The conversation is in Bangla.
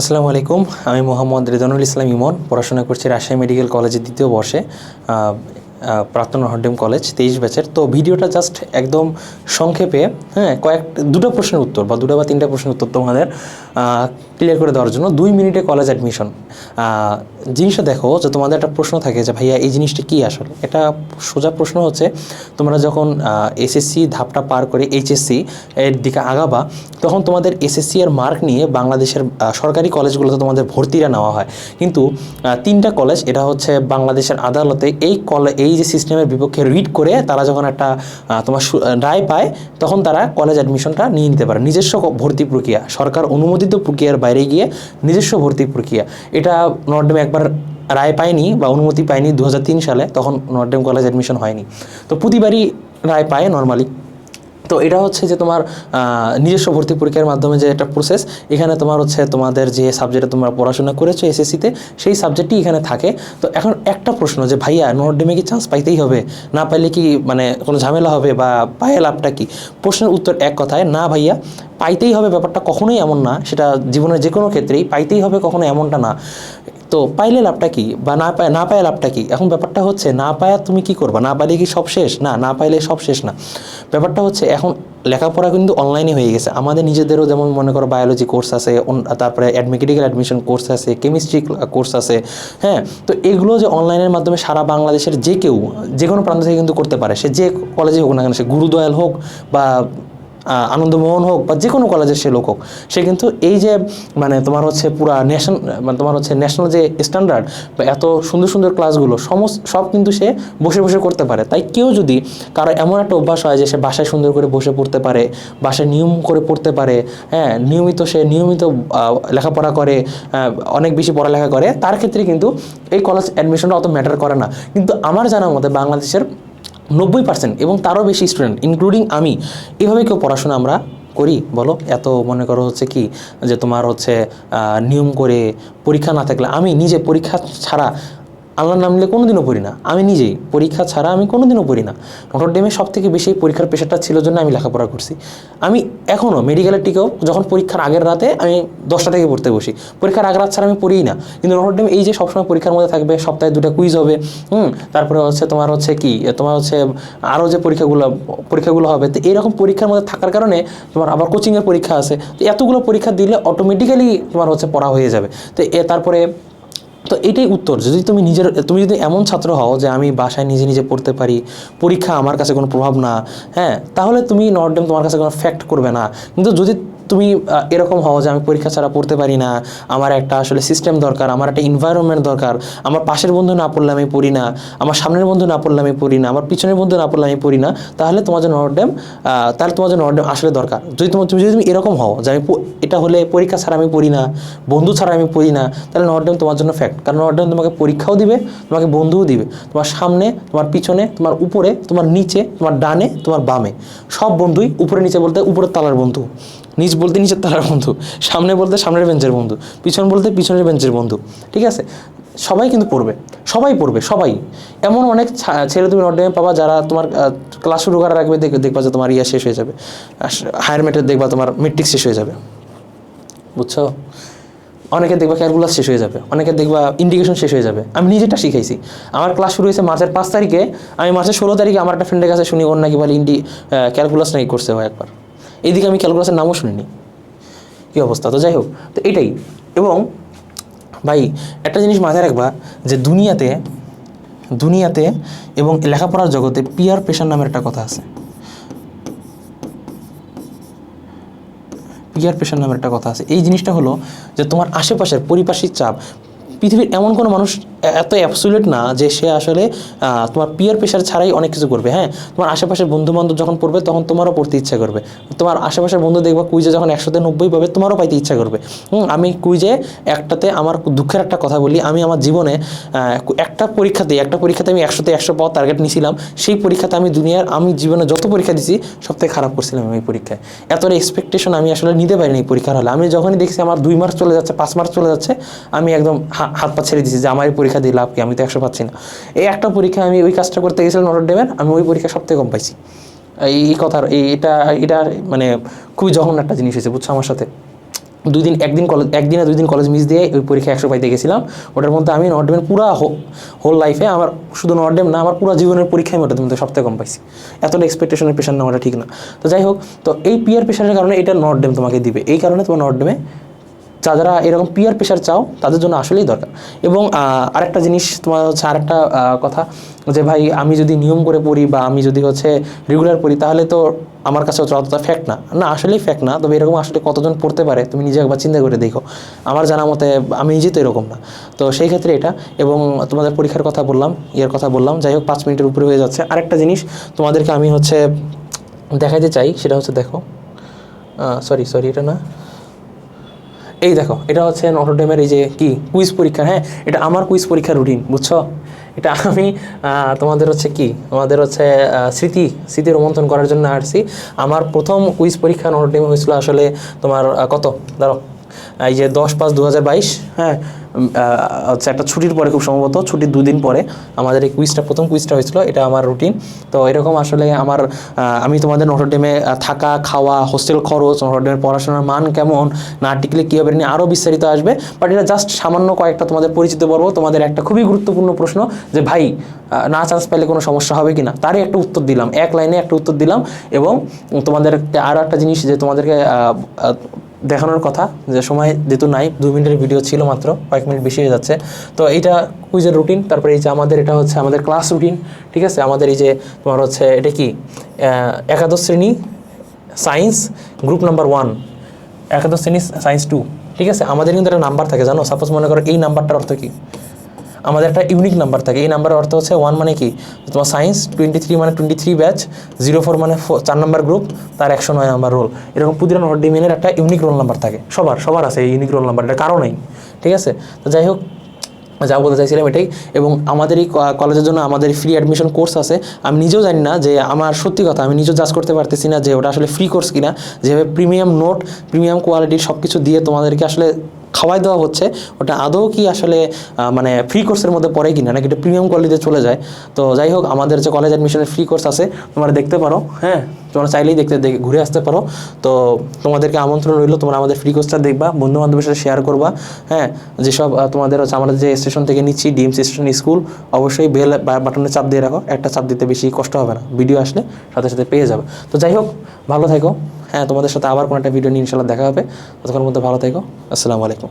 আসসালামু আলাইকুম। আমি মোহাম্মদ রেজানুল ইসলাম ইমন পড়াশোনা করছি রাজশাহী মেডিকেল কলেজের দ্বিতীয় বর্ষে। প্রাক্তন হরডেম কলেজ, তেইশ ব্যাচের। তো ভিডিওটা জাস্ট একদম সংক্ষেপে হ্যাঁ কয়েক, দুটো প্রশ্নের উত্তর বা দুটো বা তিনটা প্রশ্নের উত্তর তোমাদের ক্লিয়ার করে দেওয়ার জন্য। দুই মিনিটে কলেজ অ্যাডমিশন জিনিসটা দেখো যে তোমাদের একটা প্রশ্ন থাকে যে, ভাইয়া, এই জিনিসটা কী আসলে? এটা সোজা প্রশ্ন হচ্ছে, তোমরা যখন এসএসসি ধাপটা পার করে এইচএসসি এর দিকে আগাবা, তখন তোমাদের এসএসসি এর মার্ক নিয়ে বাংলাদেশের সরকারি কলেজগুলোতে তোমাদের ভর্তিটা নেওয়া হয়। কিন্তু তিনটা কলেজ এটা হচ্ছে বাংলাদেশের আদালতে, এই কলে, এই যে সিস্টেমের বিপক্ষে রিড করে তারা যখন একটা তোমার রায় পায়, তখন তারা কলেজ অ্যাডমিশনটা নিয়ে নিতে পারে। নিজস্ব ভর্তি প্রক্রিয়া। সরকার অনুমোদিত প্রক্রিয়ার বাইরে গিয়ে নিজস্ব ভর্তি প্রক্রিয়া। এটা নর্ডেম একবার রায় পায়নি বা অনুমতি পায়নি দু হাজার তিন সালে, তখন নর্ডেম কলেজ অ্যাডমিশন হয়নি। তো প্রতিবারই রায় পায় নর্মালি তো এটা হচ্ছে যে তোমার নিজস্ব ভর্তি পরীক্ষার মাধ্যমে যে একটা প্রসেস এখানে তোমার হচ্ছে তোমাদের যে সাবজেক্টে তোমরা পড়াশোনা করেছ এসএসসিতে সেই সাবজেক্টই এখানে থাকে। তো এখন একটা প্রশ্ন যে, ভাইয়া নর্ডেমে কি চান্স পাইতেই হবে? না পাইলে কি মানে কোনো ঝামেলা হবে বা পায়ে লাভটা কি? প্রশ্নের উত্তর এক কথায়, না ভাইয়া, পাইতেই হবে ব্যাপারটা কখনোই এমন না। সেটা জীবনের যে কোনো ক্ষেত্রেই পাইতেই হবে কখনো এমনটা না। তো পাইলে লাভটা কি বা না পায় না পায় লাভটা কি? এখন ব্যাপারটা হচ্ছে, না পায়া তুমি কি করবা? না পাইলে কি সব শেষ? না না পাইলে সব শেষ না। ব্যাপারটা হচ্ছে, এখন লেখাপড়া কিন্তু অনলাইনে হয়ে গেছে। আমাদের নিজেদেরও যেমন মনে করো বায়োলজি কোর্স আছে তারপরে মেডিকেল অ্যাডমিশন কোর্স আছে কেমিস্ট্রি কোর্স আছে হ্যাঁ? তো এগুলো যে অনলাইনের মাধ্যমে সারা বাংলাদেশের যে কেউ, যে কোনো প্রান্ত থেকে কিন্তু করতে পারে। সে যে কলেজে হোক না কেন, সে গুরুদয়াল হোক বা আনন্দমোহন হোক বা যে কোনো কলেজের সে লোক হোক, সে কিন্তু এই যে মানে তোমার হচ্ছে পুরা ন্যাশন মানে তোমার হচ্ছে ন্যাশনাল যে স্ট্যান্ডার্ড বা এত সুন্দর সুন্দর ক্লাসগুলো সমস্ত, সব কিন্তু সে বসে বসে করতে পারে। তাই কেউ যদি কারও এমন একটা অভ্যাস হয় যে সে বাসায় সুন্দর করে বসে পড়তে পারে, বাসায় নিয়ম করে পড়তে পারে হ্যাঁ নিয়মিত সে নিয়মিত লেখাপড়া করে অনেক বেশি পড়ালেখা করে, তার ক্ষেত্রে কিন্তু এই কলেজ অ্যাডমিশনটা অত ম্যাটার করে না। কিন্তু আমার জানার মতে বাংলাদেশের নব্বই পার্সেন্ট এবং তারও বেশি স্টুডেন্ট ইনক্লুডিং আমি। এভাবে কেউ পড়াশোনা আমরা করি? বলো, এত মনে করো হচ্ছে কি, যে তোমার হচ্ছে নিয়ম করে পরীক্ষা না থাকলে আমি নিজে পরীক্ষা ছাড়া আল্লাহর নাম নিলে কোনোদিনও পড়ি না। আমি নিজেই, পরীক্ষা ছাড়া আমি কোনোদিনও পড়ি না। নটর ডেমে সব থেকে বেশি পরীক্ষার প্রেশারটা ছিল জন্য আমি লেখাপড়া করছি। আমি এখনও মেডিকেলের টিকেও যখন পরীক্ষার আগের রাতে আমি দশটা থেকে পড়তে বসি। পরীক্ষার আগের রাত ছাড়া আমি পড়িই না। কিন্তু নটর ডেম এই যে সবসময় পরীক্ষার মধ্যে থাকবে, সপ্তাহে দুটো কুইজ হবে, হুম, তারপরে হচ্ছে তোমার হচ্ছে কি, তোমার হচ্ছে আরও যে পরীক্ষাগুলো পরীক্ষাগুলো হবে, তো এরকম পরীক্ষার মধ্যে থাকার কারণে তোমার আবার কোচিংয়ের পরীক্ষা আছে। তো এতগুলো পরীক্ষা দিলে অটোমেটিক্যালি তোমার হচ্ছে পড়া হয়ে যাবে। তো এ, তারপরে তো এটাই উত্তর। যদি তুমি নিজের, তুমি যদি এমন ছাত্র হও যে আমি বাসায় নিজে নিজে পড়তে পারি, পরীক্ষা আমার কাছে কোনো প্রভাব না হ্যাঁ তাহলে তুমি নর্ডেম তোমার কাছে কোনো ফ্যাক্ট করবে না। কিন্তু যদি তুমি এরকম হও যে আমি পরীক্ষা ছাড়া পড়তে পারি না। আমার একটা আসলে সিস্টেম দরকার, আমার একটা এনভায়রনমেন্ট দরকার। আমার পাশের বন্ধু না পড়লে আমি পড়ি না, আমার সামনের বন্ধু না পড়লে আমি পড়ি না, আমার পিছনের বন্ধু না পড়লে আমি পড়ি না, তাহলে তোমার জন্য নর্ডেম তাহলে তোমার জন্য নর্ডেম আসলে দরকার। যদি তোমার তুমি যদি তুমি এরকম হও যে আমি এটা হলে পরীক্ষা ছাড়া আমি পড়ি না, বন্ধু ছাড়া আমি পড়ি না, তাহলে নর্ডেম তোমার জন্য ফ্যাক্ট কারণ নর্ডেম তোমাকে পরীক্ষাও দিবে, তোমাকে বন্ধুও দিবে। তোমার সামনে, তোমার পিছনে, তোমার উপরে, তোমার নিচে, তোমার ডানে, তোমার বামে। সব বন্ধুই উপরে, নিচে বলতে উপরের তালার বন্ধু। নিচ বলতে নিচের তালার বন্ধু, সামনে বলতে সামনের বেঞ্চের বন্ধু, পিছন বলতে পিছনের বেঞ্চের বন্ধু, ঠিক আছে? সবাই কিন্তু পড়বে, সবাই পড়বে, সবাই। এমন অনেক ছেলে তুমি নর্ডেমে পাবা যারা তোমার ক্লাস শুরু করার আগে দেখ- দেখবা যে তোমার ইয়া শেষ হয়ে যাবে হায়ার মেটের দেখবা তোমার মেট্রিক শেষ হয়ে যাবে। বুঝছ? অনেকে দেখবা ক্যালকুলাস শেষ হয়ে যাবে, অনেকে দেখবা ইন্ডিকেশন শেষ হয়ে যাবে। আমি নিজেটা শিখাইছি। আমার ক্লাস শুরু হয়েছে মার্চের পাঁচ তারিখে, আমি মার্চের ষোলো তারিখে আমার একটা ফ্রেন্ডের কাছে শুনি, ওর নাকি বলে ইন্ডি ক্যালকুলাস নাকি করছে হয় একবার। এইদিকে আমি ক্যালকুলাসের নামও শুনিনি। কী অবস্থা? তো যাই হোক তো এটাই। এবং ভাই, একটা জিনিস মাথায় রাখবা যে দুনিয়াতে দুনিয়াতে এবং লেখাপড়ার জগতে পিয়ার প্রেশার নামের একটা কথা আছে। পিয়ার প্রেশার নামের একটা কথা আছে। এই জিনিসটা হলো যে তোমার আশেপাশের পরিপার্শ্বিক চাপ, পৃথিবীর এমন কোনো মানুষ এত অ্যাবসুলেট না যে সে আসলে তোমার পিয়ার প্রেশার ছাড়াই অনেক কিছু করবে হ্যাঁ? তোমার আশেপাশের বন্ধু বান্ধব যখন পড়বে, তখন তোমারও পড়তে ইচ্ছা করবে। তোমার আশেপাশের বন্ধু দেখবা কুইজে যখন একশোতে নব্বই পাবে, তোমারও পাইতে ইচ্ছা করবে। আমি কুইজে একটাতে আমার দুঃখের একটা কথা বলি, আমি আমার জীবনে একটা পরীক্ষাতে একটা পরীক্ষাতে আমি একশোতে একশো পাওয়ার টার্গেট নিয়েছিলাম সেই পরীক্ষাতে আমি দুনিয়ার, আমি জীবনে যত পরীক্ষা দিছি, সবথেকে খারাপ করছিলাম আমি পরীক্ষায়। এতটা এক্সপেকটেশন আমি আসলে নিতে পারিনি এই পরীক্ষার হলে। আমি যখনই দেখছি আমার দুই মার্চ চলে যাচ্ছে, পাঁচ মার্চ চলে যাচ্ছে, আমি একদম হাত পা ছেড়ে দিয়েছি যে আমার এই পরীক্ষা দিয়ে লাভ কি? আমি তো একশো পাচ্ছি না। এই একটা পরীক্ষা আমি ওই কাজটা করতে গেছিলাম নটর ডেমের আমি ওই পরীক্ষা সবথেকে কম পাইছি। এই কথার এটা এটা মানে খুবই জঘন্য একটা জিনিস হয়েছে, বুঝছ আমার সাথে? দুই দিন, একদিন কলেজ একদিনে দুই দিন কলেজ মিস দিয়ে ওই পরীক্ষা একশো পাইতে গেছিলাম। ওটার মধ্যে আমি নর্ডেমের পুরা হোল লাইফে আমার শুধু নর্ডেম না, আমার পুরো জীবনের পরীক্ষায় ওটার মধ্যে সবথেকে কম পাইছি। এতটা এক্সপেকটেশনের প্রেশার নেওয়াটা ঠিক না। তো যাই হোক, তো এই পিয়ার প্রেশারের কারণে এটা নর্ডেম তোমাকে দিবে। এই কারণে তোমার নর্ডেমে যা যারা এরকম পিয়ার প্রেশার চাও, তাদের জন্য আসলেই দরকার। এবং আরেকটা জিনিস তোমার হচ্ছে আরেকটা কথা যে ভাই, আমি যদি নিয়ম করে পড়ি বা আমি যদি হচ্ছে রেগুলার পড়ি, তাহলে তো আমার কাছে হচ্ছে অতটা ফ্যাক্ট না। না, আসলেই ফ্যাক্ট না, তবে এরকম আসলে কতজন পড়তে পারে, তুমি নিজে একবার চিন্তা করে দেখো। আমার জানা মতে, আমি নিজে তো এরকম না। তো সেই ক্ষেত্রে এটা, এবং তোমাদের পরীক্ষার কথা বললাম, ইয়ের কথা বললাম, যাই হোক, পাঁচ মিনিটের উপরে হয়ে যাচ্ছে। আরেকটা জিনিস, তোমাদেরকে আমি হচ্ছে দেখাইতে চাই, সেটা হচ্ছে দেখো সরি সরি এটা না। এই দেখো, এটা হচ্ছে নটরডেমের এই যে কি? কুইজ পরীক্ষা হ্যাঁ? এটা আমার কুইজ পরীক্ষার রুটিন বুঝছ? এটা আমি তোমাদের হচ্ছে কি? আমাদের হচ্ছে স্মৃতি স্মৃতি রোমন্থন করার জন্য আসছি। আমার প্রথম কুইজ পরীক্ষা নটরডেমে হয়েছিল আসলে তোমার কত? ধরো এই যে দশ পাঁচ দু হ্যাঁ হচ্ছে একটা ছুটির পরে খুব সম্ভবত, ছুটির দুদিন পরে আমাদের এই কুইজটা প্রথম কুইজটা হয়েছিল, এটা আমার রুটিন তো এরকম আসলে আমার আমি তোমাদের নটরডেমে থাকা, খাওয়া হোস্টেল খরচ নটরডেমের পড়াশোনার মান কেমন, না টিকলে কী হবে নিয়ে আরও বিস্তারিত আসবে। বাট এটা জাস্ট সামান্য কয়েকটা তোমাদের পরিচিত পর্ব তোমাদের একটা খুবই গুরুত্বপূর্ণ প্রশ্ন যে, ভাই না চান্স পেলে কোনো সমস্যা হবে কি না তারই একটা উত্তর দিলাম, এক লাইনে একটা উত্তর দিলাম এবং তোমাদের আরও একটা জিনিস যে তোমাদেরকে দেখানোর কথা যে সময় যেহেতু নাই, দু মিনিটের ভিডিও ছিল মাত্র, কয়েক মিনিট বেশি হয়ে যাচ্ছে। তো এইটা কুইজের রুটিন তারপরে এই যে আমাদের এটা হচ্ছে আমাদের ক্লাস রুটিন ঠিক আছে? আমাদের এই যে তোমার হচ্ছে এটা কি? একাদশ শ্রেণি সায়েন্স গ্রুপ নাম্বার ওয়ান একাদশ শ্রেণি সায়েন্স টু ঠিক আছে? আমাদের কিন্তু একটা নাম্বার থাকে, জানো? সাপোজ মনে করো এই নাম্বারটার অর্থ কি? আমাদের একটা ইউনিক নাম্বার থাকে। এই নাম্বারের অর্থ হচ্ছে ওয়ান মানে কি? তোমার সায়েন্স টোয়েন্টি থ্রি মানে twenty three batch zero four মানে চার নাম্বার গ্রুপ তার একশো নয় নাম্বার রোল এরকম পুদিরা নর্ডিমিনের একটা ইউনিক রোল নাম্বার থাকে। সবার সবার আছে এই ইউনিক রোল নাম্বার এটা কারও নেই। ঠিক আছে? তো যাই হোক, যা বলতে চাইছিলাম এটাই। এবং আমাদের এই কলেজের জন্য আমাদের ফ্রি অ্যাডমিশন কোর্স আছে। আমি নিজেও জানি না যে আমার সত্যি কথা, আমি নিজেও জাজ করতে পারতেছি না যে ওটা আসলে ফ্রি কোর্স কিনা। যেভাবে প্রিমিয়াম নোট প্রিমিয়াম কোয়ালিটির সব কিছু দিয়ে তোমাদেরকে আসলে খাওয়াই দেওয়া হচ্ছে, ওটা আদৌ কি আসলে মানে ফ্রি কোর্সের মধ্যে পড়ে কিনা, নাকি এটা প্রিমিয়াম কোয়ালিটিতে চলে যায়? তো যাই হোক, আমাদের যে কলেজ অ্যাডমিশনের ফ্রি কোর্স আছে, তোমরা দেখতে পারো হ্যাঁ? তোমরা চাইলেই দেখতে, দেখে ঘুরে আসতে পারো। তো তোমাদেরকে আমন্ত্রণ রইল, তোমরা আমাদের ফ্রি কোর্সটা দেখবা বন্ধু বান্ধবের সাথে শেয়ার করবা হ্যাঁ? যেসব তোমাদের হচ্ছে, আমাদের যে স্টেশন থেকে নিচ্ছি ডিএমসি স্টেশন স্কুল অবশ্যই বেল বাটনে চাপ দিয়ে রাখো, একটা চাপ দিতে বেশি কষ্ট হবে না ভিডিও আসলে সাথে সাথে পেয়ে যাবে। তো যাই হোক, ভালো থেকো। হ্যাঁ তোমাদের সাথে আবার কোনো একটা ভিডিও নিয়ে ইনশাল্লাহ দেখা হবে। ততক্ষণ মধ্যে ভালো থেকো। আসসালামু আলাইকুম।